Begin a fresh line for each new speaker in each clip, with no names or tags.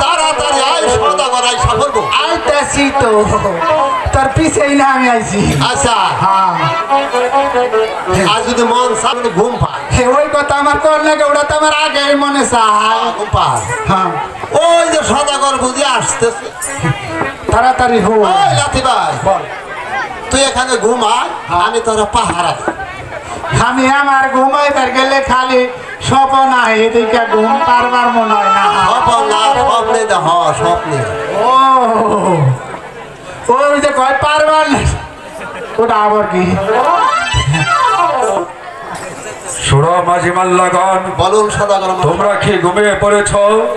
তাড়াতাড়ি আয় সদাগর আয় সাফরবো
আইতাছি তো। তোর পিছেই না আমি আইছি।
আচ্ছা।
হ্যাঁ।
আর যদি মন সামনে ঘুম পায়।
হে, ওই কথা আমার কর লাগে ওটা তো আমার আগে মনে চায়।
ঘুম পায়।
হ্যাঁ।
ওই যে সদাগর বুঝি আসতেছে।
তাড়াতাড়ি হো
ওই লাথি ভাই
বল।
তুই এখানে ঘুমায় আমি তোরা পাহারা।
আমি আমার ঘুমাইবার গেলে খালি স্বপন আয় এদিকে ঘুম পারবার মনে হয় না।
স্বপ্ন না স্বপ্নে দেখ স্বপ্নে।
ও ওই যে কয় পারবার না। ওটা আবার কি?
সুর মাঝি মাল্লাগণ
বলুন সদাগর মশাই।
তোমরা কি ঘুমিয়ে পড়েছ?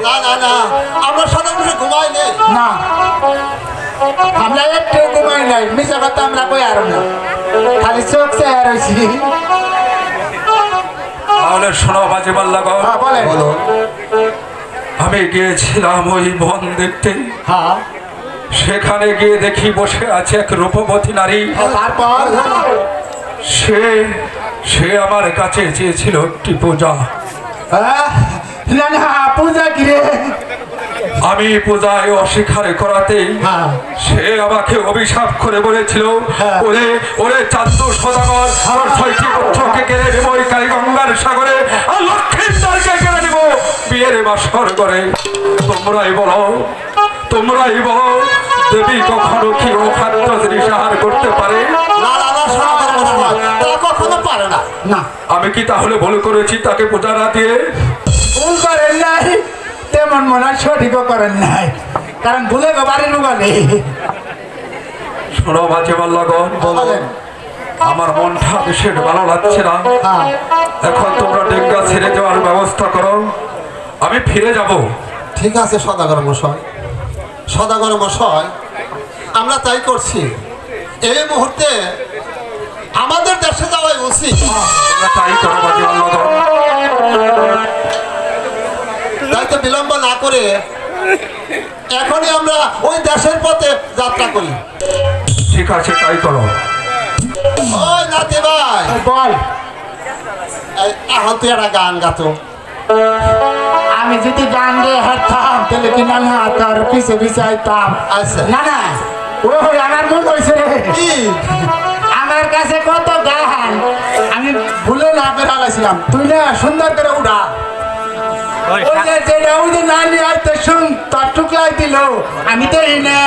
না না না আমরা সদাগর ঘুমাই নেই।
না। আমরা একটু ঘুমাই নাই মিশা কথা আমরা কই আর না। খালি চোখ চেয়ে
তাহলে শোনো
বাজে পাল্লা
বলো।
আমি গিয়েছিলাম ওই বন দেখতে
হ্যাঁ।
সেখানে গিয়ে দেখি বসে আছে এক রূপবতী নারী।
তারপর?
সে সে আমার কাছে চেয়েছিল একটি পূজা।
হ্যাঁ? পূজা কি রে?
আমি পূজায় অস্বীকার করাতেই
হ্যাঁ।
সে আমাকে অভিশাপ করে বলেছিল
হ্যাঁ।
ওরে ওরে চান্দু সদাগর আমার ছয়টি পুত্রকে কেড়ে নেব ওই কালীগঙ্গার সাগরে আর লক্ষ্মীর দ্বারকে কেড়ে নেব বিয়ের বাসর করে। তোমরাই বলো তোমরাই বলো দেবী কখনো কি ও খাদ্য জিনিস আহার করতে পারে?
কখনো পারে না।
আমি কি তাহলে ভুল করেছি তাকে পূজা না দিয়ে?
ভুল করেন নাই। তেমন মনে হয় সঠিকও করেন নাই। কারণ ভুলে গো বাড়ির বলে
শোনো মাঝে মাল্লাগণ আমার মনটা বিশেষ ভালো লাগছে না।
হ্যাঁ।
এখন তোমরা ডেঙ্গা ছেড়ে যাওয়ার ব্যবস্থা করো। আমি ফিরে যাব।
ঠিক আছে সদাগর মশাই। সদাগর মশাই আমরা তাই করছি। এই মুহূর্তে আমাদের দেশে যাওয়াই উচিত।
তাই করো মাঝে মাল্লাগণ
তাই তো বিলম্ব না করে এখনই আমরা ওই দেশের পথে যাত্রা করি।
ঠিক আছে তাই করো।
ওই নাতি ভাই।
বল।
এখন তুই একটা গান গাতো
আমি যদি গান দিয়ে হাঁটতাম তাহলে কি না না তোর পিছে পিছে আইতাম।
আচ্ছা।
না না ও আমার মন হয়েছে রে। আমার কাছে কত গান আমি ভুলে না বেড়ালাম তুই না সুন্দর করে উড়া। আমি তো এই না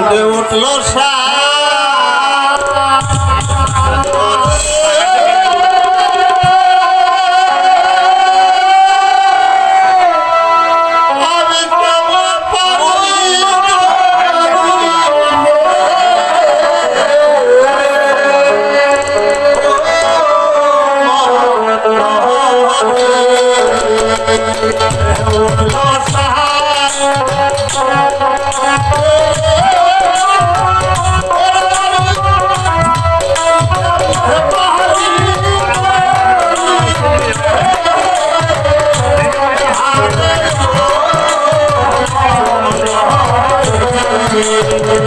উঠে উঠল সা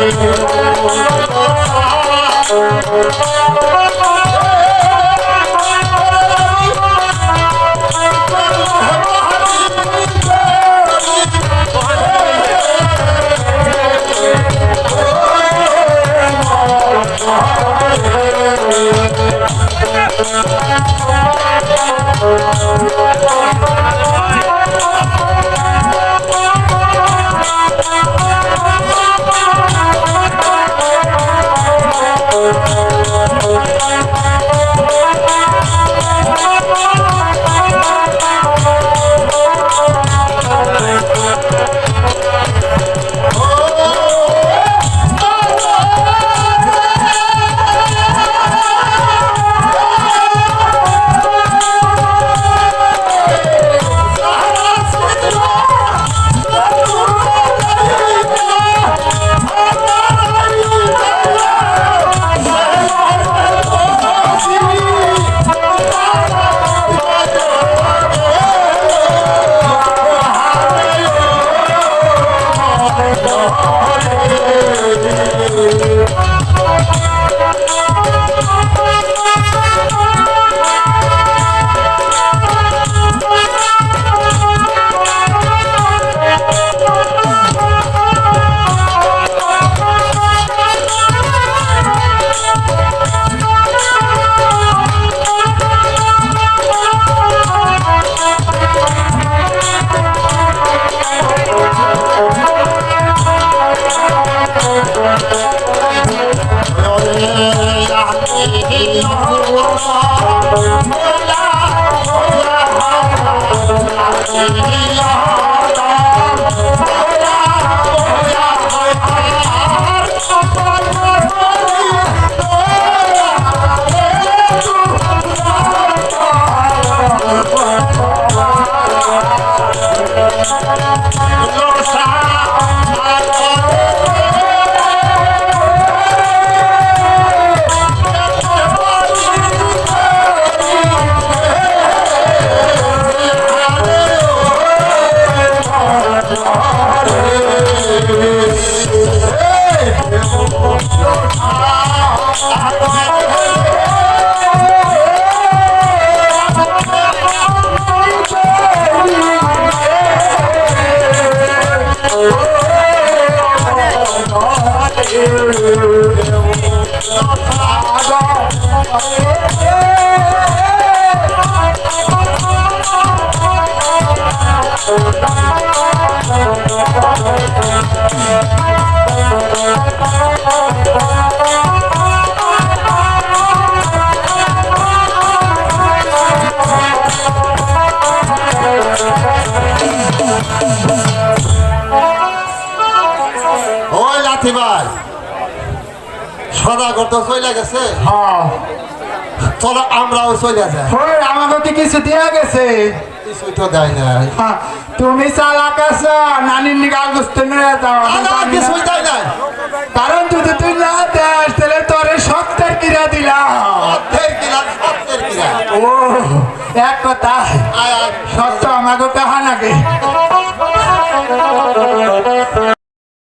Thank
you.
Thank you. ওই সদাগর তো চলে গেছে।
হ্যাঁ।
চলো আমরাও চলে যাই।
ওই আমাকে কি কিছু দেয়া গেছে।
কিছুই তো দেয় নাই।
হ্যাঁ, তুমি চালাক আছো নানির নিকাল বুঝতে নিয়ে যাও আমি
আনা কিছুই দেয় নাই।
কারণ যদি তুই না দেস তাহলে তোরে সত্যের কিরা দিলাম।
কিলা সত্যের কিলা
ও এক কথা